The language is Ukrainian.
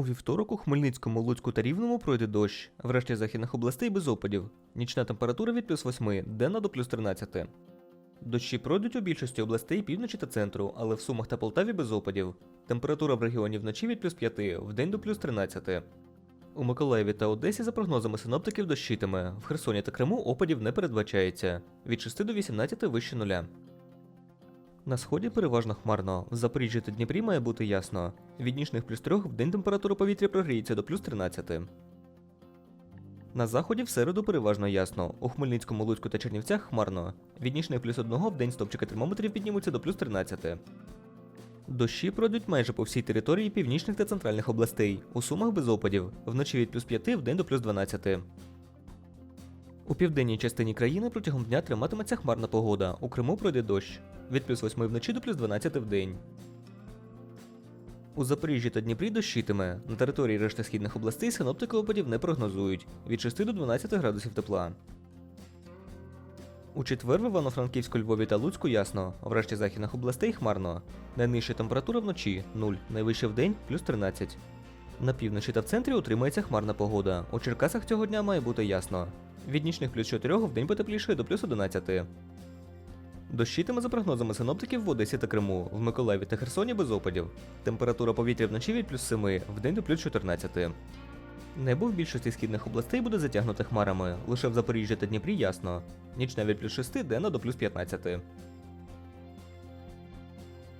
У вівторок у Хмельницькому, Луцьку та Рівному пройде дощ, в решті західних областей без опадів. Нічна температура від плюс 8, денна до плюс 13. Дощі пройдуть у більшості областей півночі та центру, але в Сумах та Полтаві без опадів. Температура в регіоні вночі від плюс 5, вдень до плюс 13. У Миколаєві та Одесі за прогнозами синоптиків дощитиме. В Херсоні та Криму опадів не передбачається від 6 до 18 вище нуля. На сході переважно хмарно. В Запоріжжі та Дніпрі має бути ясно. Від нічних плюс 3 в день температура повітря прогріється до плюс 13. На заході в середу переважно ясно. У Хмельницькому, Луцьку та Чернівцях хмарно. Від нічних плюс 1 в день стопчики термометрів піднімуться до плюс 13. Дощі пройдуть майже по всій території північних та центральних областей. У сумах без опадів. Вночі від плюс 5 в день до плюс 12. У південній частині країни протягом дня триматиметься хмарна погода. У Криму пройде дощ. Від плюс 8 вночі до плюс 12 в день. У Запоріжжі та Дніпрі дощитиме. На території решти східних областей синоптики опадів не прогнозують від 6 до 12 градусів тепла. У четвер в Івано-Франківську, Львові та Луцьку ясно. В решті західних областей хмарно. Найнижча температура вночі 0, найвища в день плюс 13. На півночі та в центрі утримується хмарна погода. У Черкасах цього дня має бути ясно. Від нічних плюс 4 в день потеплішає до плюс 11. Дощитиме за прогнозами синоптиків в Одесі та Криму, в Миколаєві та Херсоні без опадів. Температура повітря вночі від плюс 7, в день до плюс 14. Небо в більшості східних областей буде затягнуте хмарами, лише в Запоріжжі та Дніпрі ясно. Ніч від плюс 6, денна до плюс 15.